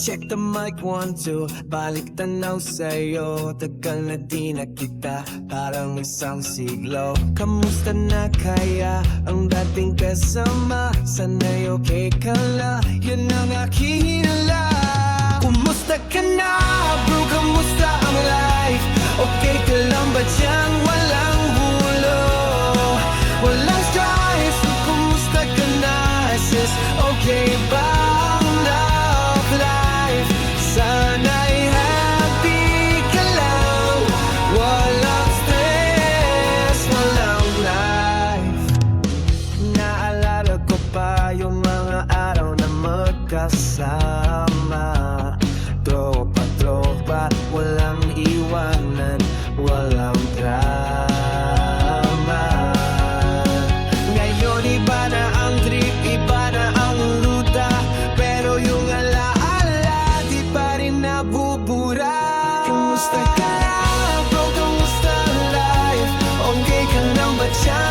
Check the mic, one, two. Balik tanaw sa'yo. Tagal na di na kita Parang isang siglo. Kamusta na kaya Ang dating kasama? Sana'y okay ka na? Yan ang aking hinala. Kumusta ka na bro? Kamusta ang life? Okay ka lang ba dyan? Walang hulo? Walang strife kumusta ka na sis? Okay ba magkasama Tropa-tropa, walang iwanan, walang drama Ngayon iba na ang trip, iba na ang ruta Pero yung alaala, di pa rin nabubura Kamusta ka na, bro? Kamusta life? Okay ka lang ba dyan?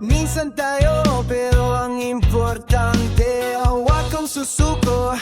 Minsan tayo Pero ang importante Huwag kang susuko